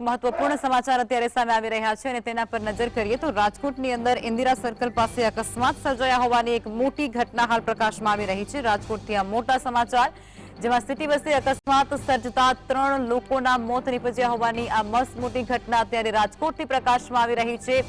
મહત્વપૂર્ણ સમાચાર અત્યારે સામે આવી રહ્યા છે અને તેના પર નજર કરીએ તો રાજકોટની અંદર ઇન્દિરા સર્કલ પાસે અકસ્માત સર્જાયા હોવાની એક મોટી ઘટના હાલ પ્રકાશમાં આવી રહી છે. રાજકોટથી આ મોટા સમાચાર, જેમાં સિટી બસે અકસ્માત સર્જતા ત્રણ લોકોના મોત નીપજ્યા હોવાની આ મસ્ત મોટી ઘટના અત્યારે રાજકોટથી પ્રકાશમાં આવી રહી છે.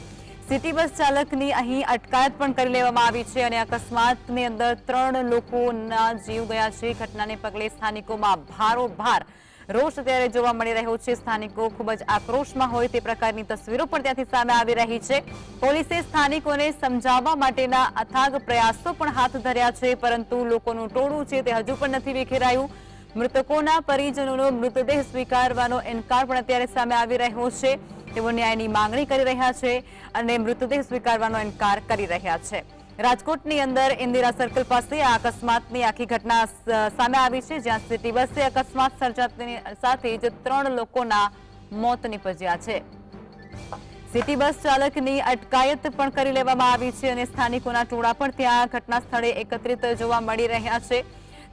સિટી બસ ચાલકની અહીં અટકાયત પણ કરી લેવામાં આવી છે અને અકસ્માતની અંદર ત્રણ લોકોના જીવ ગયા છે. ઘટનાને પગલે સ્થાનિકોમાં ભારોભાર રોષ અત્યારે જોવા મળી રહ્યો છે. સ્થાનિકો ખૂબ જ આક્રોશમાં હોય તે પ્રકારની તસવીરો પણ ત્યાંથી સામે આવી રહી છે. પોલીસે સ્થાનિકોને સમજાવવા માટેના અથાગ પ્રયાસો પણ હાથ ધર્યા છે, પરંતુ લોકોનું ટોળું છે તે હજુ પણ નથી વિખેરાયું. મૃતકોના પરિજનોનો મૃતદેહ સ્વીકારવાનો ઇનકાર પણ અત્યારે સામે આવી રહ્યો છે. તેઓ ન્યાયની માંગણી કરી રહ્યા છે અને મૃતદેહ સ્વીકારવાનો ઇનકાર કરી રહ્યા છે. રાજકોટની અંદર ઇન્દિરા સર્કલ પાસે આ અકસ્માતની આખી ઘટના સામે આવી છે, જ્યાં સિટી બસે અકસ્માત સર્જાતાની સાથે જ ત્રણ લોકોના મોત નીપજ્યા છે. સિટી બસ ચાલકની અટકાયત પણ કરી લેવામાં આવી છે અને સ્થાનિકોના ટોળા પણ ત્યાં ઘટના સ્થળે એકત્રિત જોવા મળી રહ્યા છે.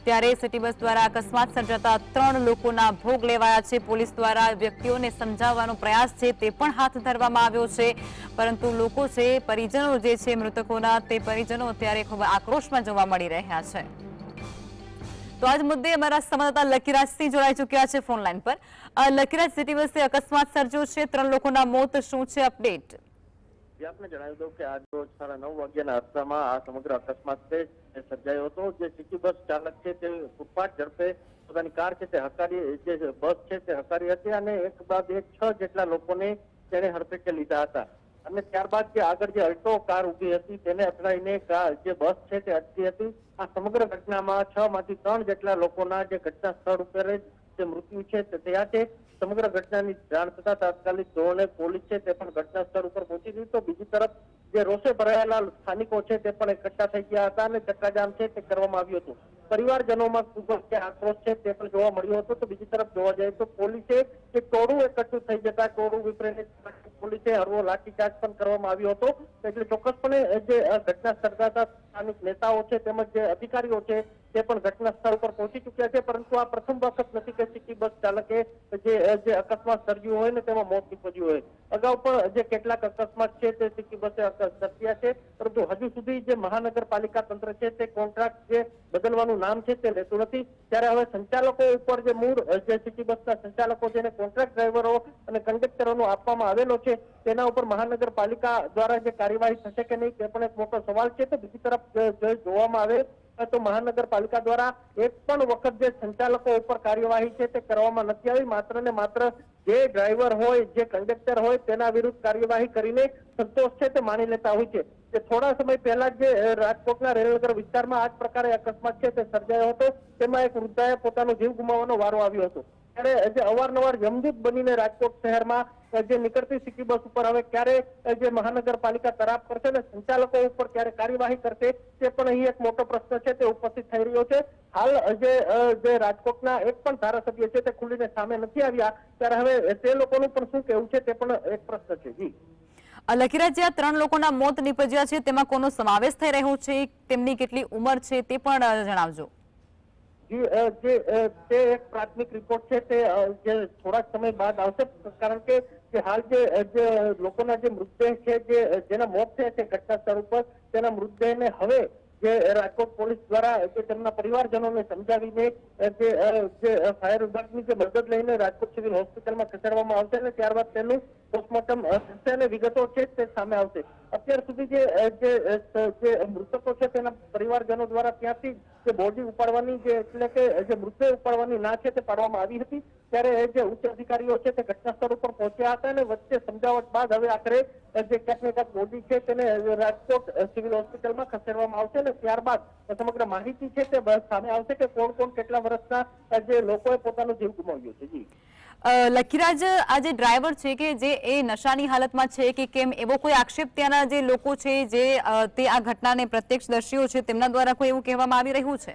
ત્યારે સિટી બસ દ્વારા અકસ્માત સર્જાતા ત્રણ લોકોના ભોગ લેવાયા છે. પોલીસ દ્વારા વ્યક્તિઓને સમજાવવાનો પ્રયાસ છે તે પણ હાથ ધરવામાં આવ્યો છે. પરંતુ લોકો છે, પરિજનો જે છે, મૃતકોના તે પરિજનો અત્યારે ખૂબ આક્રોશમાં જોવા મળી રહ્યા છે. તો આજ મુદ્દે અમારા સંવાદદાતા લકીરાજસિંહ જોડાઈ ચૂક્યા છે ફોન લાઈન પર લકીરાજ, સિટી બસે અકસ્માત સર્જ્યો છે. ત્રણ લોકોના મોત શું છે અપડેટ? જે આપને જણાવી દઉં કે આજ રોજ સાડા નવ વાગ્યાના અરસામાં આ સમગ્ર અકસ્માત છે. સર્જાયો હતો. જે સિટી બસ ચાલક છે તે ફૂટપાથ ઝડપે પોતાની કાર છે તે હકારી, જે બસ છે તે હકારી હતી અને એક બાદ એક છ જેટલા લોકોને તેને હડફેટે લીધા હતા. અને ત્યારબાદ જે આગળ જે અલ્ટો કાર ઊભી હતી તેને અથડાઈને જે બસ છે તે અટકી હતી. આ સમગ્ર ઘટનામાં છ માંથી ત્રણ જેટલા લોકોના જે ઘટના સ્થળ ઉપર જ મૃત્યુ છે તે થયા છે. સમગ્ર ઘટનાની જાણ થતા તાત્કાલિક ધોરણે પોલીસ છે તે પણ ઘટના સ્થળ ઉપર પહોંચી ગઈ તો બીજી તરફ જે રોષે ભરાયેલા સ્થાનિકો છે તે પણ એકઠા થઈ ગયા હતા અને ચક્કાજામ છે તે કરવામાં આવ્યું હતું. પરિવારજનોમાં ખૂબ જ આક્રોશ છે, તે પણ જોવા મળ્યો હતો. તો બીજી તરફ જોવા જઈએ તો પોલીસે કે ટોળું એકઠું થઈ જતા ટોળું વિપરીને પોલીસે હળવો લાઠીચાર્જ પણ કરવામાં આવ્યો હતો. એટલે ચોક્કસપણે જે ઘટના સર્જાતા સ્થાનિક નેતાઓ છે તેમજ જે અધિકારીઓ છે તે પણ ઘટના સ્થળ પર પહોંચી ચૂક્યા છે. પરંતુ આ પ્રથમ વખત નથી કે સિટી બસ ચાલકે જે જે અકસ્માત સર્જ્યું હોય ને તેમાં મોત નીપજ્યું હોય. અગાઉ પણ જે કેટલાક અકસ્માત છે તે સિટી બસે સર્જ્યા છે. પરંતુ હજુ સુધી જે મહાનગરપાલિકા તંત્ર છે તે કોન્ટ્રાક્ટ જે બદલવાનું નામ છે તે લેતું નથી. ત્યારે હવે સંચાલકો ઉપર જે મૂળ જે સિટી બસના સંચાલકો છે એને કોન્ટ્રાક્ટ ડ્રાઈવરો અને કંડક્ટરોનો આપવામાં આવેલો છે, તેના ઉપર મહાનગરપાલિકા દ્વારા જે કાર્યવાહી થશે કે નહીં, તે પણ એક મોટો સવાલ છે. તો બીજી તરફ જોવામાં આવે તો મહાનગરપાલિકા દ્વારા એક પણ વખત જે સંચાલકો ઉપર કાર્યવાહી છે તે કરવામાં નથી આવી. માત્ર ને માત્ર જે ડ્રાઈવર હોય, જે કંડક્ટર હોય, તેના વિરુદ્ધ કાર્યવાહી કરીને સંતોષ છે તે માની લેતા હોય છે. જે થોડા સમય પહેલા જે રાજકોટના રેલનગર વિસ્તારમાં આ જ પ્રકારે અકસ્માત છે તે સર્જાયો હતો. તેમાં એક વૃદ્ધાએ પોતાનો જીવ ગુમાવવાનો વારો આવ્યો હતો. ત્યારે જે અવારનવાર જમદૂત બનીને રાજકોટ શહેરમાં જે નીકળતી સિટી બસ ઉપર હવે ક્યારે જે મહાનગરપાલિકા તરાપ કરશે અને સંચાલકો ઉપર ક્યારે કાર્યવાહી કરશે તે પણ અહીં એક મોટો પ્રશ્ન છે, તે ઉપસ્થિત થઈ રહ્યો છે. હાલ જે રાજકોટના એક પણ ધારાસભ્ય છે તે ખુલીને સામે નથી આવ્યા, ત્યારે હવે તે લોકોનું પણ શું કહેવું છે તે પણ એક પ્રશ્ન છે. જી. લખીરાજ લકીરાજ જે આ ત્રણ લોકોના મોત નીપજ્યા છે, તેમાં કોનો સમાવેશ થઈ રહ્યો છે, તેમની કેટલી ઉંમર છે તે પણ જણાવજો. જી જે તે એક પ્રાથમિક રિપોર્ટ છે તે જે થોડાક સમય બાદ આવશે. કારણ કે જે હાલ જે લોકોના જે મૃતદેહ છે, જે જેના મોત થયા છે ઘટના સ્થળ ઉપર, તેના મૃતદેહને હવે જે રાજકોટ પોલીસ દ્વારા જે તેમના પરિવારજનોને સમજાવીને જે ફાયર વિભાગની જે મદદ લઈને રાજકોટ સિવિલ હોસ્પિટલમાં ખસેડવામાં આવશે અને ત્યારબાદ તેનું પોસ્ટમોર્ટમ થશે અને વિગતો છે તે સામે આવશે. અત્યાર સુધી જે મૃતકો છે તેના પરિવારજનો દ્વારા ત્યાંથી જે બોડી ઉપાડવાની જે, એટલે કે જે મૃતદેહ ઉપાડવાની ના છે તે પાડવામાં આવી હતી. ત્યારે જે ઉચ્ચ અધિકારીઓ છે તે ઘટના સ્થળ ઉપર પહોંચ્યા હતા અને વચ્ચે સમજાવટ બાદ હવે આખરે જે ક્યાંક ને બોડી છે તેને રાજકોટ સિવિલ હોસ્પિટલમાં ખસેડવામાં આવશે અને ત્યારબાદ સમગ્ર માહિતી છે તે સામે આવશે કે કોણ કોણ કેટલા વર્ષના જે લોકોએ પોતાનો જીવ ગુમાવ્યો છે. જી. લખીરાજ, આ જે ડ્રાઈવર છે કે જે એ નશાની હાલતમાં છે કે કેમ એવો કોઈ આક્ષેપ ત્યાંના જે લોકો છે, જે તે આ ઘટનાને પ્રત્યક્ષદર્શીઓ છે, તેમના દ્વારા કોઈ એવું કહેવામાં આવી રહ્યું છે?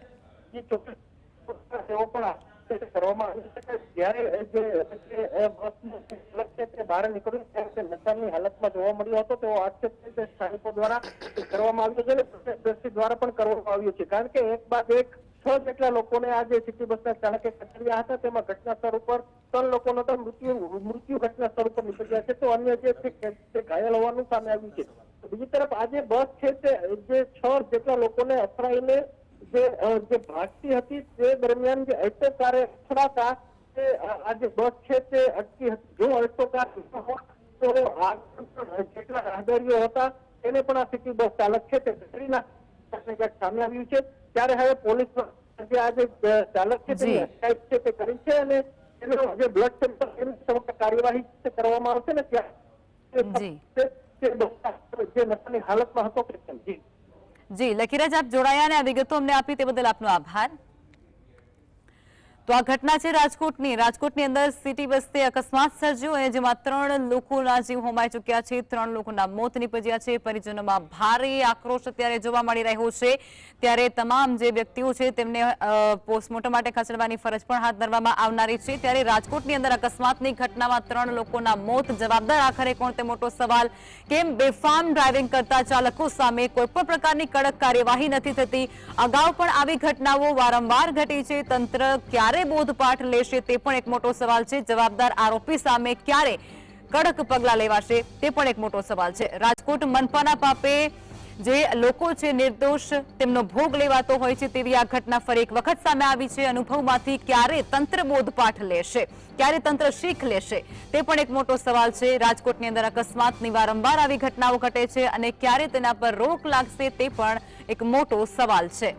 જોવા મળ્યો હતો તેવો આક્ષેપ સ્થાનિકો દ્વારા કરવામાં આવ્યો છે અને દ્વારા પણ કરવામાં આવ્યો છે. કારણ કે એક બાદ એક છ જેટલા લોકોને આ જે સિટી બસના ચાલકે ખસેડ્યા હતા તેમાં ઘટના સ્થળ ઉપર ત્રણ લોકોનો તો મૃત્યુ મૃત્યુ ઘટના પહોંચ્યા છે. તો અન્ય જે છે કે તે ઘાયલ હોવાનું સામે આવ્યું છે. બીજી તરફ આજે બસ છે તે જે છ જેટલા લોકોને અથડાઈને જે અ, જે ભાગતી હતી તે દરમિયાન જે અલ્ટો કારે અથડાતા તે અ, આ જે બસ છે તે અટકી હતી. જો અલ્ટો કાર ન હોત તો આગળ પણ જેટલા રાહદારીઓ હતા તેને પણ આ સિટી બસ ચાલક છે તે ઘસડી નાખવાને ક્યાંક સામે આવ્યું છે. ત્યારે હવે પોલીસ જે આ ચાલક છે તેની અટકાયત છે તે કરી છે અને એનો જે બ્લડ સેમ્પલ એની સમગ્ર કાર્યવાહી કરવામાં આવશે ને ત્યાં જી. નશાની હાલતમાં હતો કે જી. જી લકીરાજ આપ જોડાયા અને આ વિગતો અમને આપી તે બદલ આપનો આભાર. તો આ ઘટના છે રાજકોટની. રાજકોટની અંદર સિટી બસથી અકસ્માત સર્જ્યો અને જેમાં ત્રણ લોકોના જીવ હોમાઈ ચૂક્યા છે. ત્રણ લોકોના મોત નીપજ્યા છે. પરિજનોમાં ભારે આક્રોશ અત્યારે જોવા મળી રહ્યો છે. ત્યારે તમામ જે વ્યક્તિઓ છે તેમને પોસ્ટમોર્ટમ માટે ખસેડવાની ફરજ પણ હાથ ધરવામાં આવનારી છે. ત્યારે રાજકોટની અંદર અકસ્માતની ઘટનામાં ત્રણ લોકોના મોત જવાબદાર. આખરે કોણ તે મોટો સવાલ. કેમ બેફામ ડ્રાઇવિંગ કરતા ચાલકો સામે કોઈ પણ પ્રકારની કડક કાર્યવાહી નથી થતી? અગાઉ પણ આવી ઘટનાઓ વારંવાર ઘટી છે. તંત્ર ક્યારે બોધપાઠ લેશે તે પણ એક મોટો સવાલ છે. જવાબદાર આરોપી સામે ક્યારે કડક પગલા લેવાશે તે પણ એક મોટો સવાલ છે. રાજકોટ મનપાના પાપે જે લોકો છે નિર્દોષ તેમનો ભોગ લેવાતો હોય છે તેવી આ ઘટના ફરી એક વખત સામે આવી છે. અનુભવમાંથી ક્યારે તંત્ર બોધપાઠ લેશે, ક્યારે તંત્ર શીખ લેશે તે પણ એક મોટો સવાલ છે. રાજકોટની અંદર અકસ્માતની વારંવાર આવી ઘટનાઓ ઘટે છે અને ક્યારે તેના પર રોક લાગશે તે પણ એક મોટો સવાલ છે.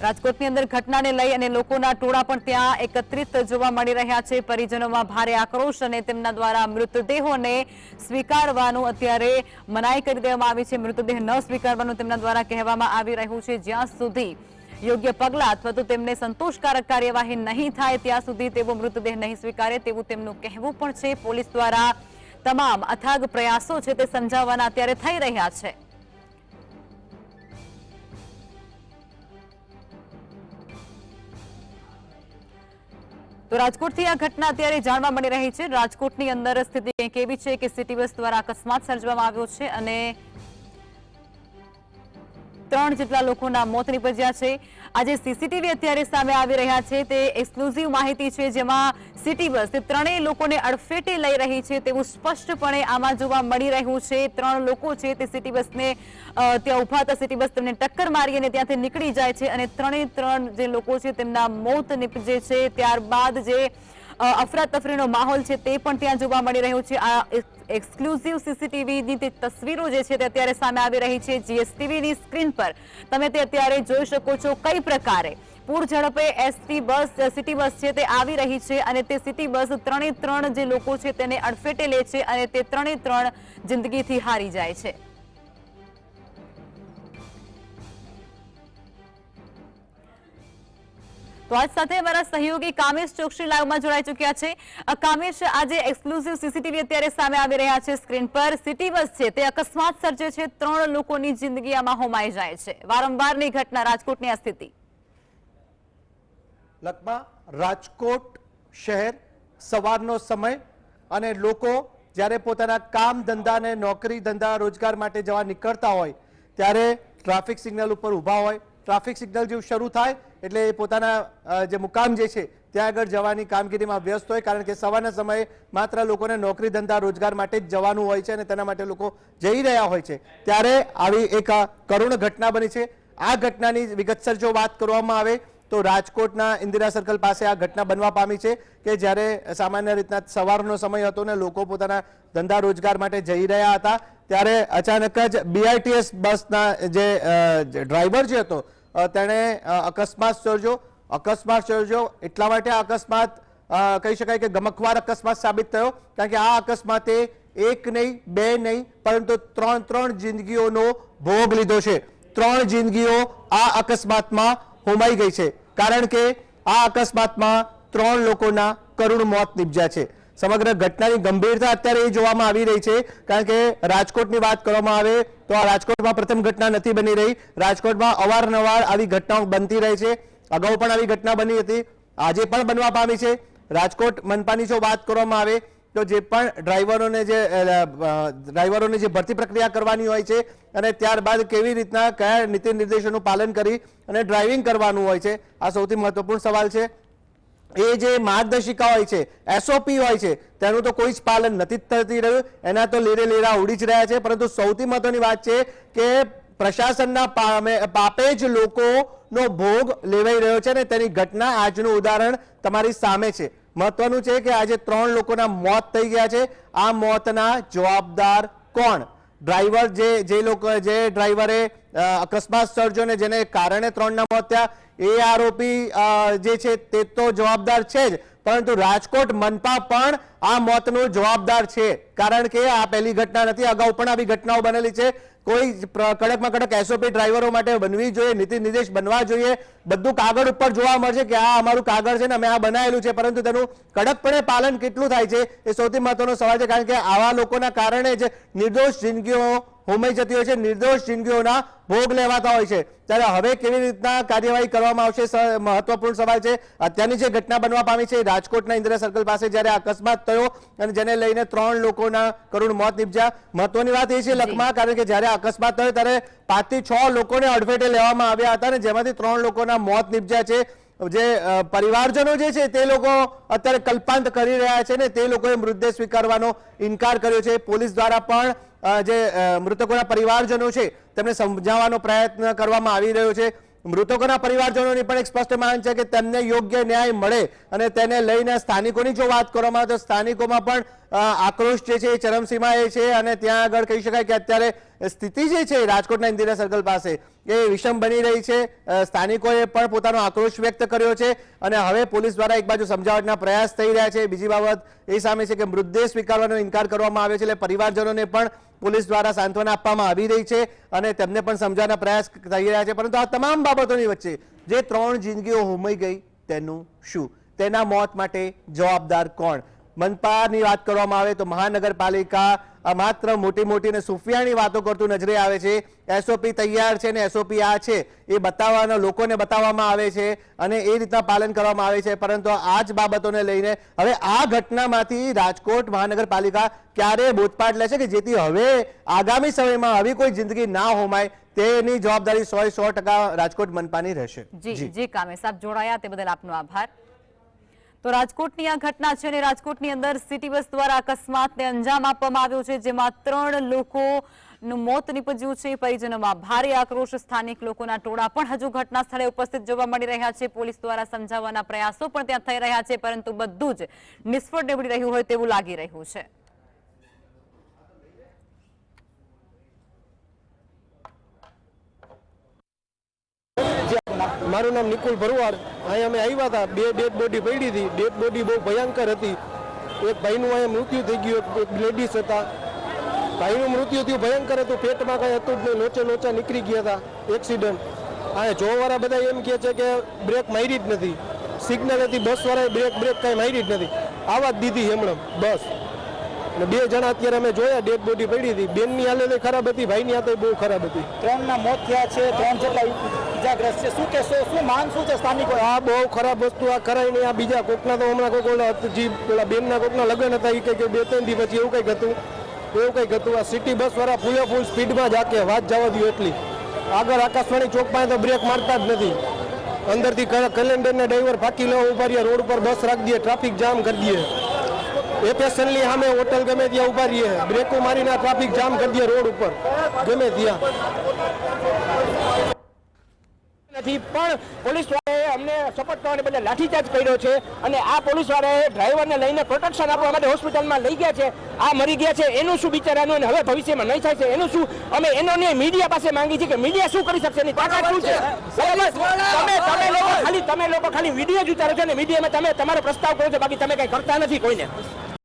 રાજકોટની અંદર ઘટનાને લઈ અને લોકોના ટોળા પણ ત્યાં એકત્રિત જોવા મળી રહ્યા છે. પરિજનોમાં ભારે આક્રોશ અને તેમના દ્વારા મૃતદેહોને સ્વીકારવાનું અત્યારે મનાઈ કરી દેવામાં આવી છે. મૃતદેહ ન સ્વીકારવાનું તેમના દ્વારા કહેવામાં આવી રહ્યું છે. જ્યાં સુધી યોગ્ય પગલાં અથવા તો તેમને સંતોષકારક કાર્યવાહી નહીં થાય, ત્યાં સુધી તેવો મૃતદેહ નહીં સ્વીકારે તેવું તેમનું કહેવું પણ છે. પોલીસ દ્વારા તમામ અથાગ પ્રયાસો છે તે સમજાવવાના અત્યારે થઈ રહ્યા છે. રાજકોટથી આ ઘટના અત્યારે જાણવા મળી રહી છે. રાજકોટની અંદર સ્થિતિ એવી છે કે સિટી બસ દ્વારા અકસ્માત સર્જવામાં આવ્યો છે અને ત્રણ જેટલા લોકોના મોત નીપજ્યા છે. આજે સીસીટીવી અત્યારે સામે આવી રહ્યા છે. તે એક્સક્લુઝિવ માહિતી છે જેમાં સિટી બસ તે ત્રણેય લોકોને અડફેટે લઈ રહી છે તેવું સ્પષ્ટપણે આમાં જોવા મળી રહ્યું છે. ત્રણ લોકો છે તે સિટી બસને ત્યાં ઊભા હતા. સિટી બસ તેમને ટક્કર મારી અને ત્યાંથી નીકળી જાય છે અને ત્રણેય ત્રણ જે લોકો છે તેમના મોત નીપજે છે. ત્યારબાદ જે અફરાતફરીનો માહોલ છે તે પણ ત્યાં જોવા મળી રહ્યો છે. આ એક્સક્લુઝિવ સીસીટીવીની તે તસવીરો જે છે તે અત્યારે સામે આવી રહી છે જીએસટીવીની સ્ક્રીન પર. તમે તે અત્યારે જોઈ શકો છો કઈ પ્રકારે પૂર ઝડપે એસટી બસ, સિટી બસ છે તે આવી રહી છે અને તે સિટી બસ ત્રણે ત્રણ જે લોકો છે તેને અડફેટે લે છે અને તે ત્રણે ત્રણ જિંદગીથી હારી જાય છે. તો આજ સાથે અમારા સહયોગી કામેશ ચોકસી લાઈવમાં જોડાઈ ચુક્યા છે. કામેશ આજે એક્સક્લુઝિવ સીસીટીવી અત્યારે સામે આવી રહ્યા છે સ્ક્રીન પર. સિટી બસ છે, તે અકસ્માત સર્જે છે, ત્રણ લોકોની જિંદગી આમાં હોમાઈ જાય છે. વારંવારની ઘટના રાજકોટની આ સ્થિતિ. લકમાં રાજકોટ શહેર સવારનો સમય અને લોકો જ્યારે પોતાના કામ ધંધા નોકરી ધંધા રોજગાર માટે જવા નીકળતા હોય, ત્યારે ટ્રાફિક સિગ્નલ ઉપર ઊભા હોય ટ્રાફિક સિગ્નલ જેવું શરૂ થાય એટલે એ પોતાના જે મુકામ જે છે, ત્યાં આગળ જવાની કામગીરીમાં વ્યસ્ત હોય, કારણ કે સવારના સમયે માત્ર લોકોને નોકરી ધંધા, રોજગાર માટે જ જવાનું હોય છે અને તેના માટે લોકો જઈ રહ્યા હોય છે. ત્યારે આવી એક કરુણ ઘટના બની છે. આ ઘટનાની વિગતસર જો વાત કરવામાં આવે, તો રાજકોટના ઇન્દિરા સર્કલ પાસે આ ઘટના બનવા પામી છે કે જ્યારે સામાન્ય રીતના સવારનો સમય હતો ને લોકો પોતાના ધંધા, રોજગાર માટે જઈ રહ્યા હતા, ત્યારે અચાનક જ બીઆરટીએસ બસના જે ડ્રાઈવર જે હતો તેણે અકસ્માત સર્જો અકસ્માત સર્જો એટલા માટે આ અકસ્માત કહી શકાય કે ગમકવાર અકસ્માત સાબિત થયો. કારણ કે આ અકસ્માતે એક નહીં, બે નહીં, પરંતુ ત્રણ ત્રણ જિંદગીઓનો ભોગ લીધો છે. ત્રણ જિંદગીઓ આ અકસ્માતમાં હોમાઈ ગઈ છે. કારણ કે આ અકસ્માતમાં ત્રણ લોકોના કરુણ મોત નીપજ્યા છે. સમગ્ર ઘટનાની ગંભીરતા અત્યારે એ જોવામાં આવી રહી છે. કારણ કે રાજકોટની વાત કરવામાં આવે તો આ રાજકોટમાં પ્રથમ ઘટના નથી બની રહી. રાજકોટમાં અવારનવાર આવી ઘટનાઓ બનતી રહી છે. અગાઉ પણ આવી ઘટના બની હતી. આજે પણ બનવા પામી છે. રાજકોટ મનપાની જો વાત કરવામાં આવે તો જે પણ ડ્રાઈવરોને જે ડ્રાઈવરોની જે ભરતી પ્રક્રિયા કરવાની હોય છે અને ત્યારબાદ કેવી રીતના કયા નીતિ નિર્દેશોનું પાલન કરી અને ડ્રાઇવિંગ કરવાનું હોય છે, આ સૌથી મહત્વપૂર્ણ સવાલ છે. એ જે માર્ગદર્શિકા હોય છે એસઓપી હોય છે, તેનું તો કોઈ જ પાલન નથી થતી રહ્યું. એના તો લેરે લેરા ઉડી જ રહ્યા છે, પરંતુ સૌથી મહત્વની વાત છે કે પ્રશાસનના પાપે જ લોકોનો ભોગ લેવાઈ રહ્યો છે અને તેની ઘટના આજનું ઉદાહરણ તમારી સામે છે. મહત્વનું છે કે આજે ત્રણ લોકોના મોત થઈ ગયા છે. આ મોતના જવાબદાર કોણ? ડ્રાઈવર જે જે લોકો, જે ડ્રાઈવરે અકસ્માત સર્જ્યો ને જેને કારણે ત્રણના મોત થયા. એ આરોપી જે છે તે તો જવાબદાર છે જ. પરંતુ રાજકોટ મનપા પણ આ મોતનો જવાબદાર છે. કારણ કે આ પહેલી ઘટના નથી, અગાઉ પણ આવી ઘટનાઓ બનેલી છે. કોઈ કડકમાં કડક એસઓપી ડ્રાઈવરો માટે બનવી જોઈએ, નીતિ નિર્દેશ બનવા જોઈએ. બધું કાગળ ઉપર જોવા મળશે કે આ અમારું કાગળ છે ને અમે આ બનાવેલું છે. પરંતુ તેનું કડકપણે પાલન કેટલું થાય છે, એ સૌથી મહત્વનો સવાલ છે. કારણ કે આવા લોકોના કારણે જ નિર્દોષ જિંદગીઓ હોમાઈ જતી હોય છે. નિર્દોષ જિંદગીઓના ભોગ લેવાતા હોય છે. ત્યારે હવે કેવી રીતના કાર્યવાહી કરવામાં આવશે? મહત્વપૂર્ણ સવાલ છે. અત્યારની જે ઘટના બનવા પામી છે રાજકોટના ઇન્દિરા સર્કલ પાસે જ્યારે અકસ્માત થયો અને જેને લઈને ત્રણ લોકોના કરુણ મોત નિપજ્યા. મહત્વની વાત એ છે લખમાં કારણ કે જ્યારે અકસ્માત થયો ત્યારે પાંચથી છ લોકોને અડફેટે લેવામાં આવ્યા હતા અને જેમાંથી ત્રણ લોકોના મોત નિપજ્યા છે. જે પરિવારજનો જે છે, તે લોકો અત્યારે કલ્પાંત કરી રહ્યા છે ને તે લોકોએ મૃતદેહ સ્વીકારવાનો ઇનકાર કર્યો છે. પોલીસ દ્વારા પણ જે મૃતકોના પરિવારજનો છે, તેમને સમજાવવાનો પ્રયત્ન કરવામાં આવી રહ્યો છે. મૃતકોના પરિવારજનોની પણ એક સ્પષ્ટ માંગ છે કે તેમને યોગ્ય ન્યાય મળે અને તેને લઈને સ્થાનિકોની જો વાત કરવામાં આવે તો સ્થાનિકોમાં પણ આક્રોશ જે છે એ ચરમસીમાએ છે અને ત્યાં આગળ કહી શકાય કે અત્યારે સ્થિતિ જે છે રાજકોટના ઇન્દિરા સર્કલ પાસે એ વિષમ બની રહી છે. સ્થાનિકોએ પણ પોતાનો આક્રોશ વ્યક્ત કર્યો છે અને હવે પોલીસ દ્વારા એક બાજુ સમજાવટના પ્રયાસ થઈ રહ્યા છે. બીજી બાબત એ સામે છે કે મૃતદેહ સ્વીકારવાનો ઇનકાર કરવામાં આવ્યો છે એટલે પરિવારજનોને પણ પોલીસ દ્વારા સાંત્વના આપવામાં આવી રહી છે અને તેમને પણ સમજાવવાના પ્રયાસ થઈ રહ્યા છે. પરંતુ આ તમામ બાબતોની વચ્ચે જે ત્રણ જિંદગીઓ હોમાઈ ગઈ તેનું શું? તેના મોત માટે જવાબદાર કોણ? મનપાની વાત કરવામાં આવે તો મહાનગરપાલિકા માત્ર મોટી મોટી અને સુફિયાની વાતો કરતું નજરે આવે છે. એસઓપી તૈયાર છે ને એસઓપી આ છે એ બતાવવાના લોકોને બતાવવામાં આવે છે અને એ રીતના પાલન કરવામાં આવે છે. પરંતુ આ જ બાબતોને લઈને હવે આ ઘટનામાંથી રાજકોટ મહાનગરપાલિકા ક્યારે બોધપાઠ લેશે કે જેથી હવે આગામી સમયમાં આવી કોઈ જિંદગી ના હોમાય તેની જવાબદારી સો સો ટકા રાજકોટ મનપાની રહેશે. જી. જી કામે સાહેબ જોડાયા. તે બદલ આપનો આભાર. તો રાજકોટની આ ઘટના છે અને રાજકોટની અંદર સિટી બસ દ્વારા અકસ્માતને અંજામ આપવામાં આવ્યો છે, જેમાં ત્રણ લોકોનું મોત નીપજ્યું છે. પરિજનોમાં ભારે આક્રોશ, સ્થાનિક લોકોના ટોળા પણ હજુ ઘટના સ્થળે ઉપસ્થિત જોવા મળી રહ્યા છે. પોલીસ દ્વારા સમજાવવાના પ્રયાસો પણ ત્યાં થઈ રહ્યા છે, પરંતુ બધું જ નિષ્ફળ નીવડી રહ્યું હોય તેવું લાગી રહ્યું છે. મારું નામ નિકુલ ભરવાડ. અહીંયા અમે આવ્યા હતા. બે ડેડ બોડી પડી હતી. ડેડ બોડી બહુ ભયંકર હતી. એક ભાઈનું અહીંયા મૃત્યુ થઈ ગયું. એક લેડીઝ હતા. ભાઈનું મૃત્યુ થયું. ભયંકર હતું. પેટમાં કાંઈ હતું જ નહીં. લોચે લોચા નીકળી ગયા હતા. એક્સિડન્ટ અહીંયા જોવાવાળા બધા એમ કહે છે કે બ્રેક મારી જ નથી. સિગ્નલ હતી. બસવાળાએ બ્રેક બ્રેક કાંઈ મારી જ નથી. આવા જ દીધી હમણાં બસ. અને બે જણા અત્યારે અમે જોયા ડેડ બોડી પડી હતી. બેનની હાલત ખરાબ હતી ભાઈની હાલત બહુ ખરાબ હતી. ત્રણના મોત થયા છે ત્રણ જેટલા ઇજાગ્રસ્ત છે. શું કહેશો? શું માન શું છે સ્થાનિકો આ બહુ ખરાબ વસ્તુ આ કરાય નહીં આ બીજા કોકના તો હમણાં કોક ઓલા જી પેલા બેનના કોકના લગ્ન હતા એ કંઈક બે ત્રણ દી પછી એવું કંઈક હતું. એવું કંઈક હતું. આ સિટી બસ વાળા ફૂલે ફૂલ સ્પીડમાં જ આકે વાત જવા દઉં એટલી. આગળ આકાશવાણી ચોક પાસે તો બ્રેક મારતા જ નથી. અંદરથી કેલેન્ડરને ડ્રાઈવર ફાંકી લેવા ઊભા રહ્યા રોડ પર બસ રાખી દઈએ ટ્રાફિક જામ કરી દઈએ એપેશનલી સામે હોટલ ગમે ત્યાં ઊભા રહીએ. બ્રેકો મારીને ટ્રાફિક જામ કરી દઈએ રોડ ઉપર. ગમે ત્યાં. નથી પણ પોલીસ વાળાએ અમને સપોર્ટ કરવાને બદલે લાઠીચાર્જ કર્યો છે અને આ પોલીસ વાળાએ ડ્રાઈવરને લઈને પ્રોટેક્શન આપવા માટે હોસ્પિટલમાં લઈ ગયા છે. આ મરી ગયા છે એનું શું બિચારાનું અને હવે ભવિષ્યમાં નહીં થાય છે એનું શું? અમે એનો મીડિયા પાસે માંગી છે કે મીડિયા શું કરી શકશે એની તાકાત શું છે? તમે તમે લોકો ખાલી તમે લોકો ખાલી વીડિયો જ ઉતારો છો અને મીડિયામાં તમે તમારો પ્રસ્તાવ કરો છો બાકી તમે કંઈ કરતા નથી કોઈને.